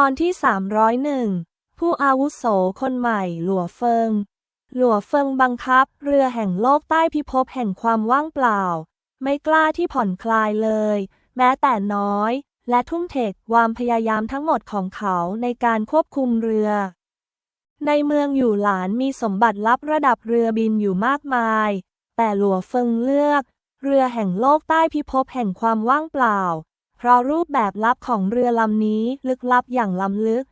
ตอนที่ 301 ผู้อาวุโสคนใหม่หลัวเฟิง หลัวเฟิงบังคับ เรือแห่งโลกใต้พิภพแห่งความว่างเปล่า ไม่กล้าที่ผ่อนคลายเลย แม้แต่น้อย และทุ่มเทความพยายามทั้งหมดของเขาในการควบคุมเรือ ในเมืองอยู่หลานมีสมบัติลับระดับเรือบินอยู่มากมาย แต่หลัวเฟิงเลือก เรือแห่งโลกใต้พิภพแห่งความว่างเปล่า เพราะรูปแบบลับของเรือลำนี้ลึกลับอย่างล้ำลึก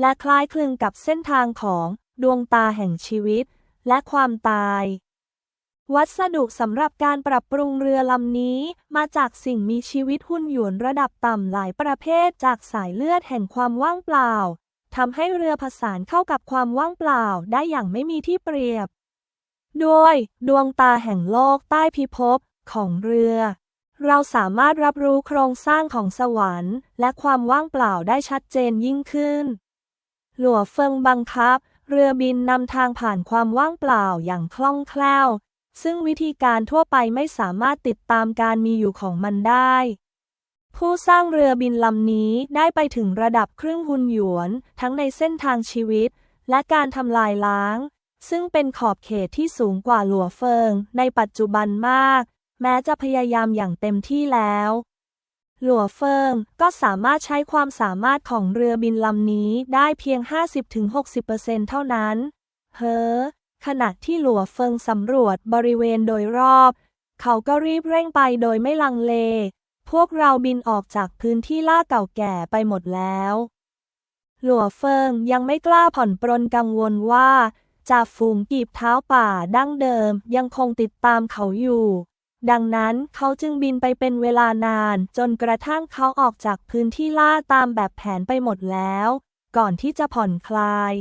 และคล้ายคลึงกับเส้นทางของดวงตาแห่งชีวิต และความตาย วัสดุสำหรับการปรับปรุงเรือลำนี้ มาจากสิ่งมีชีวิตหุ่นหยวนระดับต่ำหลายประเภทจากสายเลือดแห่งความว่างเปล่าทำให้เรือผสานเข้ากับความว่างเปล่าได้อย่างไม่มีที่เปรียบด้วยดวงตาแห่งโลกใต้พิภพของเรือ เราสามารถรับรู้โครงสร้างของสวรรค์ และความว่างเปล่าได้ชัดเจนยิ่งขึ้น หลัวเฟิงบังคับ เรือบินนำทางผ่านความว่างเปล่าอย่างคล่องแคล่ว ซึ่งวิธีการทั่วไปไม่สามารถติดตามการมีอยู่ของมันได้ ผู้สร้างเรือบินลำนี้ได้ไปถึงระดับครึ่งหุนหยวน ทั้งในเส้นทางชีวิต และการทำลายล้าง ซึ่งเป็นขอบเขตที่สูงกว่าหลัวเฟิงในปัจจุบันมาก แม้จะพยายามอย่างเต็มที่แล้ว หลัวเฟิงก็สามารถใช้ความสามารถของเรือบินลำนี้ได้เพียง 50-60%เท่านั้น เฮ้อ ขณะที่หลัวเฟิงสำรวจบริเวณโดยรอบ เขาก็รีบเร่งไปโดยไม่ลังเล พวกเราบินออกจากพื้นที่ล่าเก่าแก่ไปหมดแล้ว หลัวเฟิงยังไม่กล้าผ่อนปรนกังวลว่าจ่าฝูงกีบเท้าป่าดั้งเดิมยังคงติดตามเขาอยู่ ดังนั้นเขาจึงบินไปเป็นเวลานาน จนกระทั่งเขาออกจากพื้นที่ล่าตามแบบแผนไปหมดแล้ว ก่อนที่จะผ่อนคลาย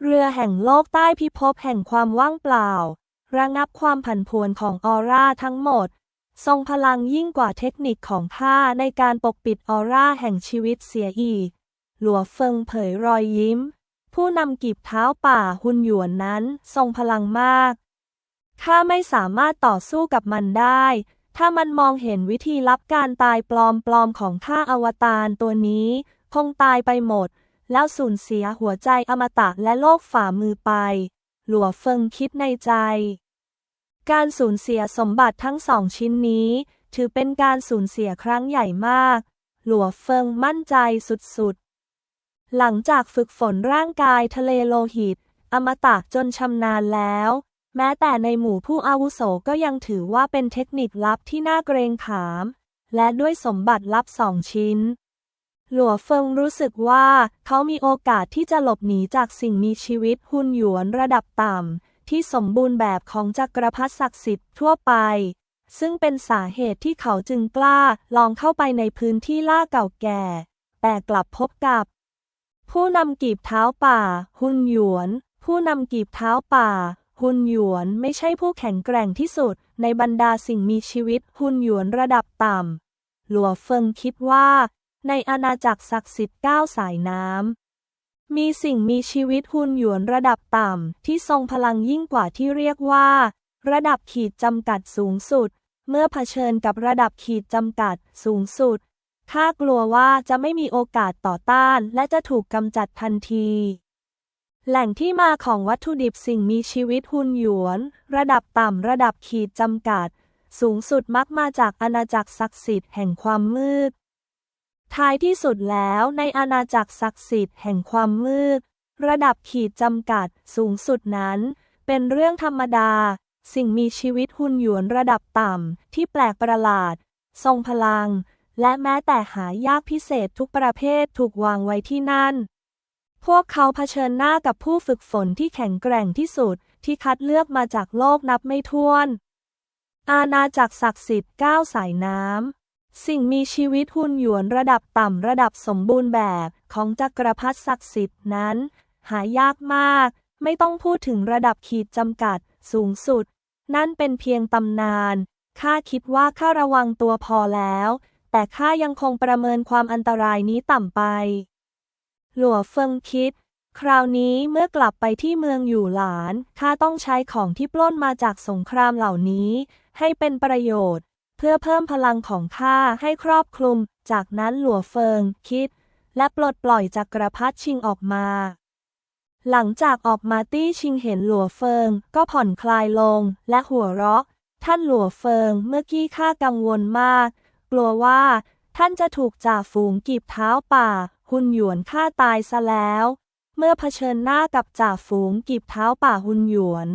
เรือแห่งโลกใต้พิภพแห่งความว่างเปล่า ระงับความผันผวนของออร่าทั้งหมด ทรงพลังยิ่งกว่าเทคนิคของข้าในการปกปิดออร่าแห่งชีวิตเสียอีก หลัวเฟิงเผยรอยยิ้ม ผู้นำกีบเท้าป่าหุนหยวนนั้น ทรงพลังมาก ข้าไม่สามารถต่อสู้กับมันได้ ถ้ามันมองเห็นวิธีลับการตายปลอมๆของข้าอวตารตัวนี้ คงตายไปหมด แล้วสูญเสียหัวใจอมตะและโลกฝ่ามือไป หลัวเฟิงคิดในใจ การสูญเสียสมบัติทั้งสองชิ้นนี้ ถือเป็นการสูญเสียครั้งใหญ่มาก หลัวเฟิงมั่นใจสุดๆ หลังจากฝึกฝนร่างกายทะเลโลหิต อมตะจนชำนาญแล้ว แม้แต่ในหมู่ผู้อาวุโสก็ยังถือว่าเป็นเทคนิคลับที่น่าเกรงขาม และด้วยสมบัติลับสองชิ้น หลัวเฟิงรู้สึกว่า เขามีโอกาสที่จะหลบหนีจากสิ่งมีชีวิตหุ่นหยวนระดับต่ำ ที่สมบูรณ์แบบของจักรพรรดิศักดิ์สิทธิ์ทั่วไป ซึ่งเป็นสาเหตุที่เขาจึงกล้าลองเข้าไปในพื้นที่ล่าเก่าแก่ แต่กลับพบกับ ผู้นำกีบเท้าป่า หุ่นหยวน ผู้นำกีบเท้าป่า หุนหยวนไม่ใช่ผู้แข็งแกร่งที่สุด ในบรรดาสิ่งมีชีวิตหุนหยวนระดับต่ำ หลัวเฟิงคิดว่า ในอาณาจักรศักดิ์สิทธิ์เก้าสายน้ำ มีสิ่งมีชีวิตหุนหยวนระดับต่ำ ที่ทรงพลังยิ่งกว่าที่เรียกว่า ระดับขีดจำกัดสูงสุด เมื่อเผชิญกับระดับขีดจำกัดสูงสุดข้ากลัวว่าจะไม่มีโอกาสต่อต้านและจะถูกกำจัดทันที แหล่งที่มาของวัตถุดิบสิ่งมีชีวิตหุ่นหยวน ระดับต่ำระดับขีดจำกัด สูงสุดมักมาจากอาณาจักรศักดิ์สิทธิ์แห่งความมืด ท้ายที่สุดแล้วในอาณาจักรศักดิ์สิทธิ์แห่งความมืด ระดับขีดจำกัด สูงสุดนั้น เป็นเรื่องธรรมดา สิ่งมีชีวิตหุ่นหยวนระดับต่ำที่แปลกประหลาด ทรงพลัง และแม้แต่หายากพิเศษทุกประเภทถูกวางไว้ที่นั่น พวกเขาเผชิญหน้ากับผู้ฝึกฝนที่แข็งแกร่งที่สุด ที่คัดเลือกมาจากโลกนับไม่ถ้วน อาณาจักรศักดิ์สิทธิ์ก้าวสายน้ำ สิ่งมีชีวิตหุ่นหยวนระดับต่ำระดับสมบูรณ์แบบของจักรพรรดิศักดิ์สิทธิ์นั้น หายากมาก ไม่ต้องพูดถึงระดับขีดจำกัด สูงสุด นั่นเป็นเพียงตำนาน ข้าคิดว่าข้าระวังตัวพอแล้ว แต่ข้ายังคงประเมินความอันตรายนี้ต่ำไป หลัวเฟิงคิด คราวนี้เมื่อกลับไปที่เมืองอยู่หลาน ข้าต้องใช้ของที่ปล้นมาจากสงครามเหล่านี้ ให้เป็นประโยชน์ เพื่อเพิ่มพลังของข้าให้ครอบคลุม จากนั้นหลัวเฟิงคิด และปลดปล่อยจักรพรรดิชิงออกมาหลังจากออกมาตี้ชิงเห็นหลัวเฟิง ก็ผ่อนคลายลงและหัวเราะ ท่านหลัวเฟิงเมื่อกี้ข้ากังวลมาก กลัวว่า ท่านจะถูกจ่าฝูงกีบเท้าป่า หุนหยวนฆ่าตายซะแล้ว เมื่อเผชิญหน้ากับจ่าฝูงกีบเท้าป่าหุนหยวน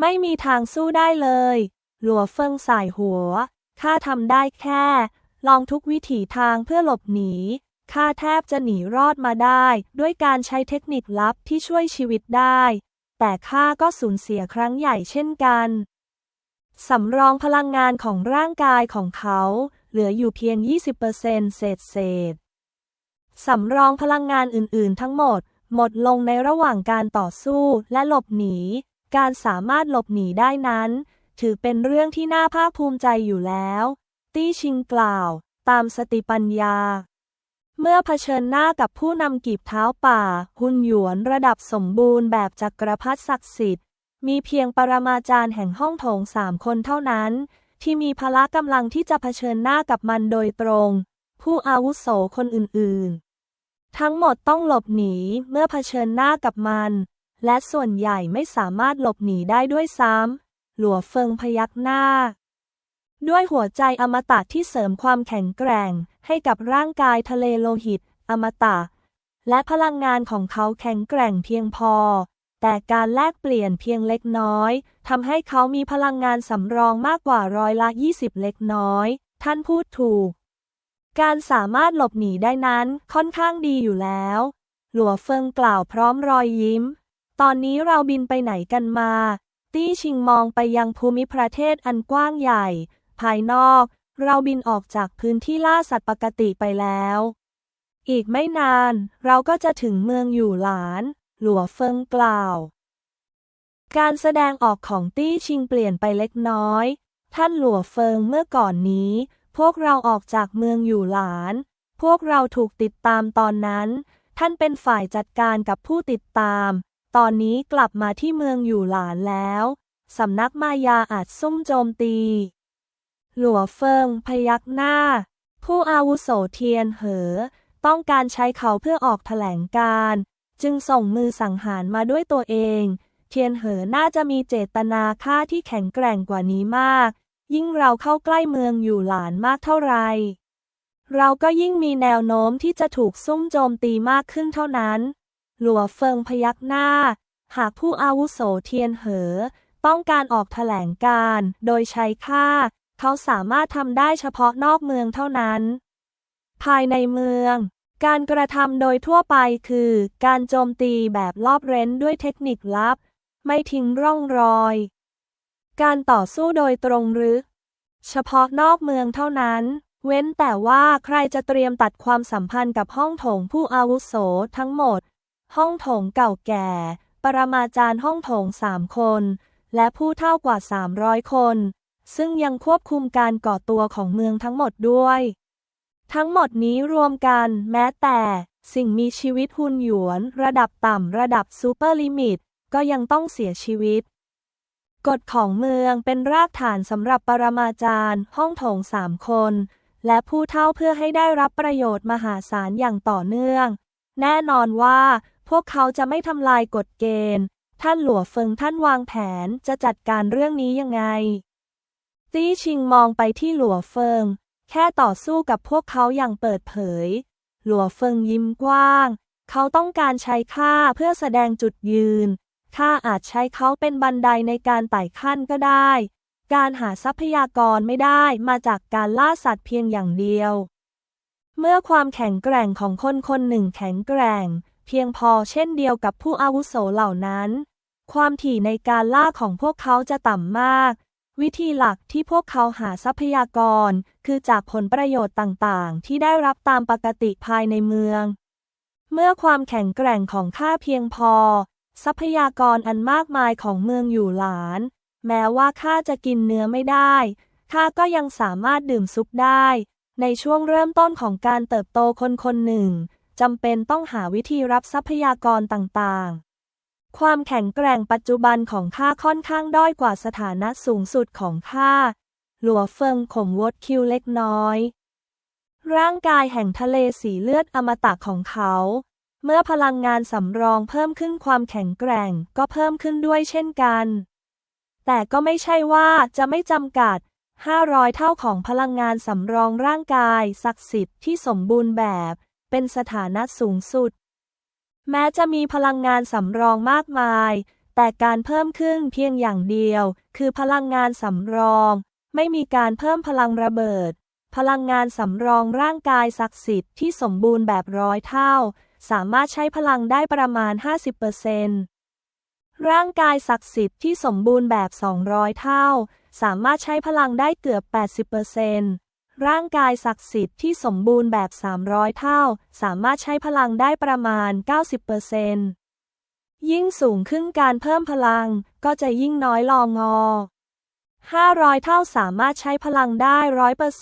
ไม่มีทางสู้ได้เลย หลัวเฟิงสายหัว ข้าทำได้แค่ ลองทุกวิถีทางเพื่อหลบหนี ข้าแทบจะหนีรอดมาได้ ด้วยการใช้เทคนิคลับที่ช่วยชีวิตได้ แต่ข้าก็สูญเสียครั้งใหญ่เช่นกันสำรองพลังงานของร่างกายของเขา เหลืออยู่เพียง 20%เศษเศษ สำรองพลังงานอื่น ๆ ทั้งหมด หมดลงในระหว่างการต่อสู้และหลบหนี การสามารถหลบหนีได้นั้น ถือเป็นเรื่องที่น่าภาคภูมิใจอยู่แล้ว ตี้ชิงกล่าว ตามสติปัญญา เมื่อเผชิญหน้ากับผู้นำกีบเท้าป่า หุนหยวนระดับสมบูรณ์แบบจักรพรรดิศักดิ์สิทธิ์ มีเพียงปรมาจารย์แห่งห้องโถงสามคนเท่านั้น ที่มีพละกำลังที่จะเผชิญหน้ากับมันโดยตรง ผู้อาวุโสคนอื่น ๆ ทั้งหมดต้องหลบหนีเมื่อเผชิญหน้ากับมัน และส่วนใหญ่ไม่สามารถหลบหนีได้ด้วยซ้ำหลัวเฟิงพยักหน้า ด้วยหัวใจอมตะที่เสริมความแข็งแกร่ง ให้กับร่างกายทะเลโลหิต อมตะ และพลังงานของเขาแข็งแกร่งเพียงพอ แต่การแลกเปลี่ยนเพียงเล็กน้อยทำให้เขามีพลังงานสำรองมากกว่าร้อยละ 20 เล็กน้อย ท่านพูดถูก การสามารถหลบหนีได้นั้นค่อนข้างดีอยู่แล้ว หลัวเฟิงกล่าวพร้อมรอยยิ้ม ตอนนี้เราบินไปไหนกันมา ตี้ชิงมองไปยังภูมิประเทศอันกว้างใหญ่ ภายนอก เราบินออกจากพื้นที่ล่าสัตว์ปกติไปแล้ว อีกไม่นานเราก็จะถึงเมืองอยู่หลาน หลัวเฟิงกล่าว การแสดงออกของตี้ชิงเปลี่ยนไปเล็กน้อย ท่านหลัวเฟิงเมื่อก่อนนี้ พวกเราออกจากเมืองอยู่หลาน พวกเราถูกติดตามตอนนั้น ท่านเป็นฝ่ายจัดการกับผู้ติดตาม ตอนนี้กลับมาที่เมืองอยู่หลานแล้วสำนักมายาอาจซุ่มโจมตี หลัวเฟิงพยักหน้า ผู้อาวุโสเทียนเหอ ต้องการใช้เขาเพื่อออกแถลงการ์จึงส่งมือสังหารมาด้วยตัวเอง เทียนเหอน่าจะมีเจตนาฆ่าที่แข็งแกร่งกว่านี้มาก ยิ่งเราเข้าใกล้เมืองอยู่หลานมากเท่าไร เราก็ยิ่งมีแนวโน้มที่จะถูกซุ่มโจมตีมากขึ้นเท่านั้น หลัวเฟิงพยักหน้า หากผู้อาวุโสเทียนเหอ ต้องการออกแถลงการโดยใช้ค่า เขาสามารถทำได้เฉพาะนอกเมืองเท่านั้น ภายในเมือง การกระทำโดยทั่วไปคือ การโจมตีแบบลอบเร้นด้วยเทคนิคลับ ไม่ทิ้งร่องรอย การต่อสู้โดยตรงหรือ เฉพาะนอกเมืองเท่านั้น เว้นแต่ว่าใครจะเตรียมตัดความสัมพันธ์กับห้องโถงผู้อาวุโสทั้งหมด ห้องโถงเก่าแก่ ปรมาจารย์ห้องโถงสามคน และผู้เท่ากว่า 300 คน ซึ่งยังควบคุมการก่อตัวของเมืองทั้งหมดด้วย ทั้งหมดนี้รวมกันแม้แต่สิ่งมีชีวิตหุนหยวน ระดับต่ำ ระดับซูเปอร์ลิมิต ก็ยังต้องเสียชีวิต กฎของเมืองเป็นรากฐานสำหรับปรมาจารย์ ห้องโถงสามคน และผู้เท่าเพื่อให้ได้รับประโยชน์มหาศาลอย่างต่อเนื่อง แน่นอนว่า พวกเขาจะไม่ทำลายกฎเกณฑ์ ท่านหลัวเฟิงท่านวางแผนจะจัดการเรื่องนี้ยังไง ตี้ชิงมองไปที่หลัวเฟิง แค่ต่อสู้กับพวกเขาอย่างเปิดเผย หลัวเฟิงยิ้มกว้าง เขาต้องการใช้ค่าเพื่อแสดงจุดยืน ค่าอาจใช้เขาเป็นบันไดในการไต่ขั้นก็ได้ การหาทรัพยากรไม่ได้มาจากการล่าสัตว์เพียงอย่างเดียว เมื่อความแข็งแกร่งของคนคนหนึ่งแข็งแกร่ง เพียงพอเช่นเดียวกับผู้อาวุโสเหล่านั้น ความถี่ในการล่าของพวกเขาจะต่ำมาก วิธีหลักที่พวกเขาหาทรัพยากร คือจากผลประโยชน์ต่างๆ ที่ได้รับตามปกติภายในเมือง เมื่อความแข็งแกร่งของข้าเพียงพอ ทรัพยากรอันมากมายของเมืองอยู่หลาน แม้ว่าข้าจะกินเนื้อไม่ได้ ข้าก็ยังสามารถดื่มซุปได้ ในช่วงเริ่มต้นของการเติบโตคนคนหนึ่งจำเป็นต้องหาวิธีรับทรัพยากรต่างๆ ความแข็งแกร่งปัจจุบันของข้าค่อนข้างด้อยกว่าสถานะสูงสุดของข้า หลัวเฟิงข่มวดคิ้วเล็กน้อย ร่างกายแห่งทะเลสีเลือดอมตะของเขา เมื่อพลังงานสำรองเพิ่มขึ้นความแข็งแกร่งก็เพิ่มขึ้นด้วยเช่นกัน แต่ก็ไม่ใช่ว่าจะไม่จำกัด 500 เท่าของพลังงานสำรองร่างกายศักดิ์สิทธิ์ที่สมบูรณ์แบบ เป็นสถานะสูงสุด แม้จะมีพลังงานสำรองมากมาย แต่การเพิ่มขึ้นเพียงอย่างเดียว คือพลังงานสำรอง ไม่มีการเพิ่มพลังระเบิด พลังงานสำรองร่างกายศักดิ์สิทธิ์ที่สมบูรณ์แบบร้อยเท่า สามารถใช้พลังได้ประมาณ 50%ร่างกายศักดิ์สิทธิ์ที่สมบูรณ์แบบ 200 เท่า สามารถใช้พลังได้เกือบ 80%ร่างกายศักดิ์สิทธิ์ที่สมบูรณ์แบบ 300 เท่า สามารถใช้พลังได้ประมาณ 90%ยิ่งสูงขึ้นการเพิ่มพลังก็จะยิ่งน้อยลองอ500 เท่าสามารถใช้พลังได้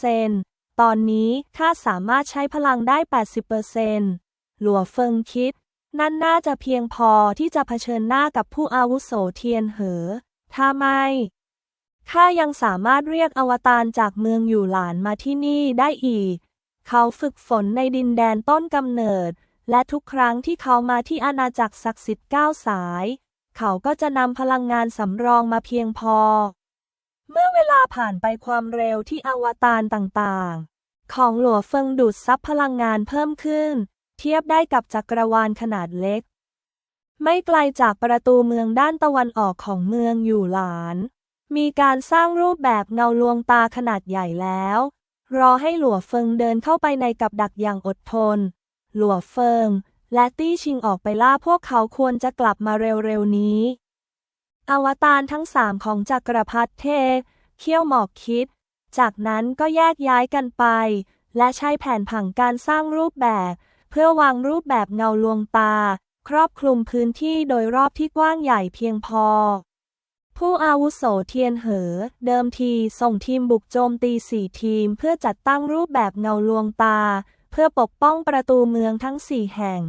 100%ตอนนี้ข้าสามารถใช้พลังได้ 80% หลัวเฟิงคิด นั่นน่าจะเพียงพอที่จะเผชิญหน้ากับผู้อาวุโสเทียนเหอ ถ้าไม่ข้ายังสามารถเรียกอวตารจากเมืองอยู่หลานมาที่นี่ได้อีก เขาฝึกฝนในดินแดนต้นกำเนิด และทุกครั้งที่เขามาที่อาณาจักรศักดิ์สิทธิ์ก้าสาย เขาก็จะนำพลังงานสำรองมาเพียงพอ เมื่อเวลาผ่านไปความเร็วที่อวตารต่างๆ ของหลัวเฟิงดูดซับพลังงานเพิ่มขึ้น เทียบได้กับจักรวาลขนาดเล็ก ไม่ไกลจากประตูเมืองด้านตะวันออกของเมืองอยู่หลาน มีการสร้างรูปแบบเงาลวงตาขนาดใหญ่แล้ว รอให้หลัวเฟิงเดินเข้าไปในกับดักอย่างอดทน หลัวเฟิง และตี้ชิงออกไปล่าพวกเขาควรจะกลับมาเร็วๆนี้ อวตารทั้งสามของจักรพรรดิเทพเขี้ยวหมอกคิด จากนั้นก็แยกย้ายกันไป และใช้แผนผังการสร้างรูปแบบ พื่อวางรูปแบบเงาลวงตา ครอบคลุมพื้นที่โดยรอบที่กว้างใหญ่เพียงพอ ผู้อาวุโสเทียนเหอ เดิมทีส่งทีมบุกโจมตีสี่ทีม เพื่อจัดตั้งรูปแบบเงาลวงตา เพื่อปกป้องประตูเมืองทั้งสี่แห่ง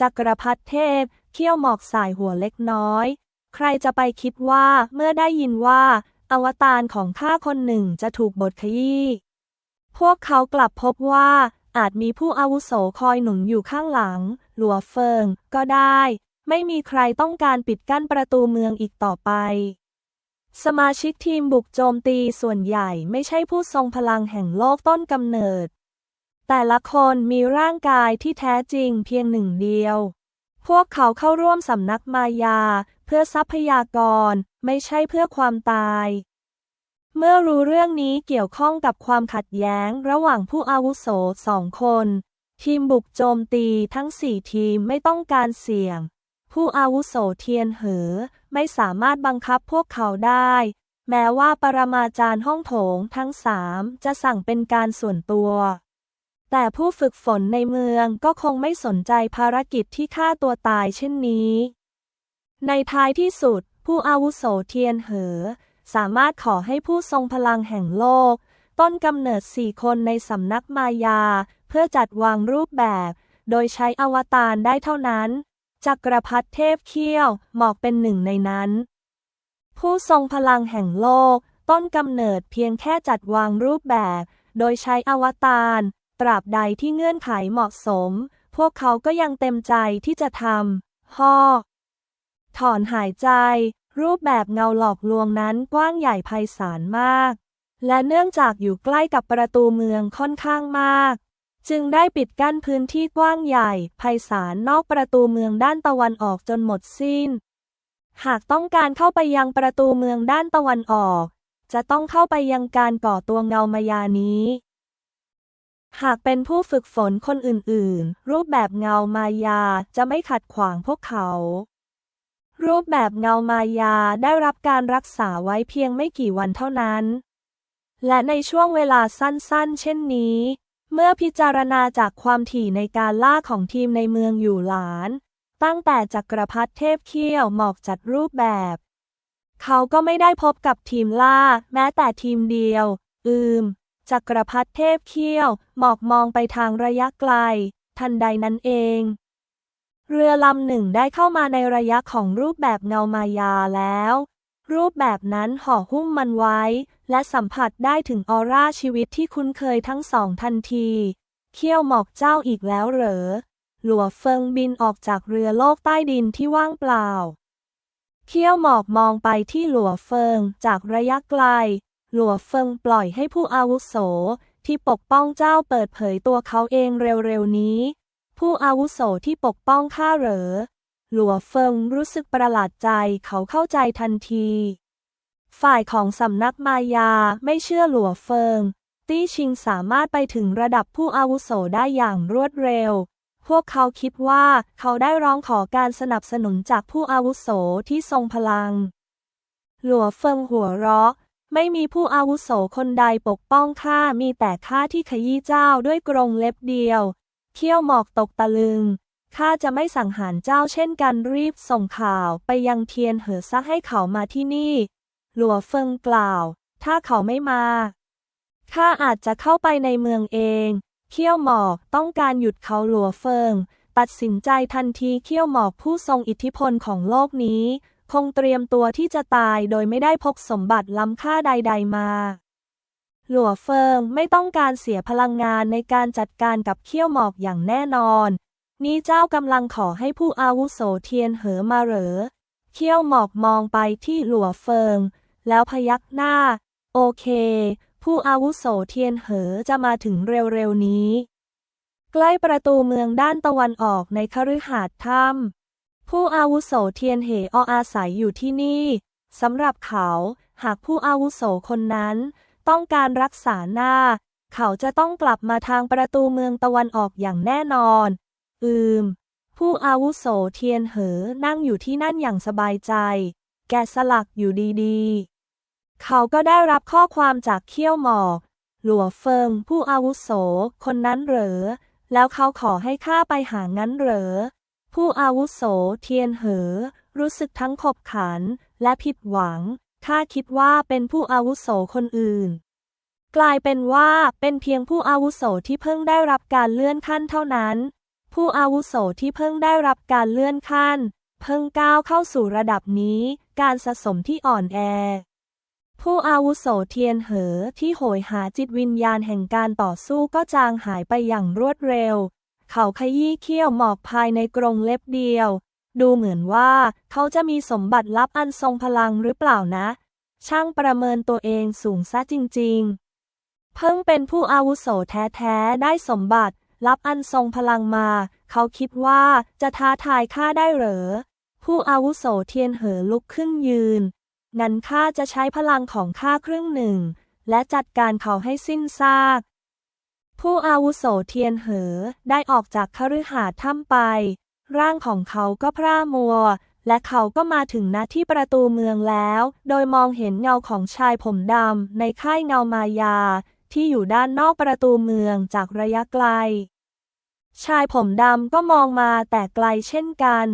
จักรพรรดิเทพ เขี้ยวหมอกสายหัวเล็กน้อย ใครจะไปคิดว่าเมื่อได้ยินว่า อวตารของข้าคนหนึ่งจะถูกบทขยี้พวกเขากลับพบว่า อาจมีผู้อาวุโสคอยหนุนอยู่ข้างหลัง หลัวเฟิง ก็ได้ ไม่มีใครต้องการปิดกั้นประตูเมืองอีกต่อไป สมาชิกทีมบุกโจมตีส่วนใหญ่ไม่ใช่ผู้ทรงพลังแห่งโลกต้นกำเนิด แต่ละคนมีร่างกายที่แท้จริงเพียงหนึ่งเดียว พวกเขาเข้าร่วมสำนักมายา เพื่อทรัพยากร ไม่ใช่เพื่อความตาย เมื่อรู้เรื่องนี้เกี่ยวข้องกับความขัดแย้งระหว่างผู้อาวุโสสองคน ทีมบุกโจมตีทั้งสี่ทีมไม่ต้องการเสี่ยง ผู้อาวุโสเทียนเหอ ไม่สามารถบังคับพวกเขาได้ แม้ว่าปรมาจารย์ห้องโถงทั้งสามจะสั่งเป็นการส่วนตัว แต่ผู้ฝึกฝนในเมืองก็คงไม่สนใจภารกิจที่ฆ่าตัวตายเช่นนี้ ในท้ายที่สุด ผู้อาวุโสเทียนเหอ สามารถขอให้ผู้ทรงพลังแห่งโลก ต้นกำเนิดสี่คนในสำนักมายา เพื่อจัดวางรูปแบบ โดยใช้อวตารได้เท่านั้น จักรพรรดิเทพเขี้ยวหมอกเป็นหนึ่งในนั้น ผู้ทรงพลังแห่งโลก ต้นกำเนิดเพียงแค่จัดวางรูปแบบ โดยใช้อวตารตราบใดที่เงื่อนไขเหมาะสม พวกเขาก็ยังเต็มใจที่จะทำฮ่อถอนหายใจ รูปแบบเงาหลอกลวงนั้นกว้างใหญ่ไพศาลมาก และเนื่องจากอยู่ใกล้กับประตูเมืองค่อนข้างมาก จึงได้ปิดกั้นพื้นที่กว้างใหญ่ไพศาลนอกประตูเมืองด้านตะวันออกจนหมดสิ้น หากต้องการเข้าไปยังประตูเมืองด้านตะวันออก จะต้องเข้าไปยังการก่อตัวเงามายานี้ หากเป็นผู้ฝึกฝนคนอื่นๆ รูปแบบเงามายาจะไม่ขัดขวางพวกเขา รูปแบบเงามายาได้รับการรักษาไว้เพียงไม่กี่วันเท่านั้น และในช่วงเวลาสั้นๆ เช่นนี้ เมื่อพิจารณาจากความถี่ในการล่าของทีมในเมืองอยู่หลาน ตั้งแต่จักรพรรดิเทพเขี้ยวหมอกจัดรูปแบบ เขาก็ไม่ได้พบกับทีมล่า แม้แต่ทีมเดียว อืม จักรพรรดิเทพเขี้ยวหมอกมองไปทางระยะไกล ทันใดนั้นเอง เรือลำหนึ่งได้เข้ามาในระยะของรูปแบบเงามายาแล้ว รูปแบบนั้นห่อหุ้มมันไว้ และสัมผัสได้ถึงออร่าชีวิตที่คุ้นเคยทั้งสองทันที เขี้ยวหมอกเจ้าอีกแล้วเหรอ หลัวเฟิงบินออกจากเรือโลกใต้ดินที่ว่างเปล่า เขี้ยวหมอกมองไปที่หลัวเฟิงจากระยะไกล หลัวเฟิงปล่อยให้ผู้อาวุโสที่ปกป้องเจ้าเปิดเผยตัวเขาเองเร็วๆนี้ ผู้อาวุโสที่ปกป้องข้าเหรอ หลัวเฟิงรู้สึกประหลาดใจเขาเข้าใจทันที ฝ่ายของสำนักมายาไม่เชื่อหลัวเฟิง ตี้ชิงสามารถไปถึงระดับผู้อาวุโสได้อย่างรวดเร็ว พวกเขาคิดว่าเขาได้ร้องขอการสนับสนุนจากผู้อาวุโสที่ทรงพลัง หลัวเฟิงหัวเราะไม่มีผู้อาวุโสคนใดปกป้องข้ามีแต่ข้าที่ขยี้เจ้าด้วยกรงเล็บเดียว เขี้ยวหมอกตกตะลึง ข้าจะไม่สังหารเจ้าเช่นกันรีบส่งข่าวไปยังเทียนเหอซักให้เขามาที่นี่ หลัวเฟิงกล่าว ถ้าเขาไม่มา ข้าอาจจะเข้าไปในเมืองเอง เขี้ยวหมอกต้องการหยุดเขาหลัวเฟิง ตัดสินใจทันทีเขี้ยวหมอกผู้ทรงอิทธิพลของโลกนี้ คงเตรียมตัวที่จะตายโดยไม่ได้พกสมบัติล้ำค่าใด ๆ มา หลัวเฟิงไม่ต้องการเสียพลังงานในการจัดการกับเขี้ยวหมอกอย่างแน่นอน นี่เจ้ากำลังขอให้ผู้อาวุโสเทียนเหอมาเหรอ เขี้ยวหมอกมองไปที่หลัวเฟิง แล้วพยักหน้า โอเค ผู้อาวุโสเทียนเหอจะมาถึงเร็วๆนี้ ใกล้ประตูเมืองด้านตะวันออกในคฤหาสน์ถ้ำผู้อาวุโสเทียนเหออาศัยอยู่ที่นี่สำหรับเขา หากผู้อาวุโสคนนั้น ต้องการรักษาหน้า เขาจะต้องกลับมาทางประตูเมืองตะวันออกอย่างแน่นอน อืม ผู้อาวุโสเทียนเหอนั่งอยู่ที่นั่นอย่างสบายใจ แกสลักอยู่ดีๆ เขาก็ได้รับข้อความจากเขี้ยวหมอก หลัวเฟิง ผู้อาวุโส คนนั้นเหรอ แล้วเขาขอให้ข้าไปหางั้นเหรอ ผู้อาวุโสเทียนเหอ รู้สึกทั้งขบขันและผิดหวัง ข้าคิดว่าเป็นผู้อาวุโสคนอื่น กลายเป็นว่าเป็นเพียงผู้อาวุโสที่เพิ่งได้รับการเลื่อนขั้นเท่านั้น ผู้อาวุโสที่เพิ่งได้รับการเลื่อนขั้น เพิ่งก้าวเข้าสู่ระดับนี้ การสะสมที่อ่อนแอ ผู้อาวุโสเทียนเหอที่โหยหาจิตวิญญาณแห่งการต่อสู้ก็จางหายไปอย่างรวดเร็ว เขาขยี้เขี้ยวหมอกภายในกรงเล็บเดียว ดูเหมือนว่าเขาจะมีสมบัติลับอันทรงพลังหรือเปล่านะ ช่างประเมินตัวเองสูงซะจริง ๆ เพิ่งเป็นผู้อาวุโสแท้ๆ ได้สมบัติรับอันทรงพลังมา เขาคิดว่าจะท้าทายข้าได้เหรอ ผู้อาวุโสเทียนเหอลุกขึ้นยืนงั้นข้าจะใช้พลังของข้าครึ่งหนึ่ง และจัดการเขาให้สิ้นซาก ผู้อาวุโสเทียนเหอได้ออกจากคฤหาสน์ถ้ำไป ร่างของเขาก็พร่ามัว และเขาก็มาถึงณที่ประตูเมืองแล้ว โดยมองเห็นเงาของชายผมดำในค่ายเงามายา ที่อยู่ด้านนอกประตูเมืองจากระยะไกล ชายผมดำก็มองมาแต่ไกลเช่นกัน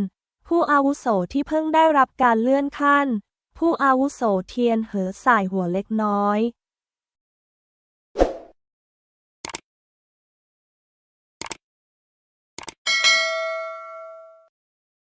ผู้อาวุโสที่เพิ่งได้รับการเลื่อนขั้น ผู้อาวุโสเทียนเหอสายหัวเล็กน้อย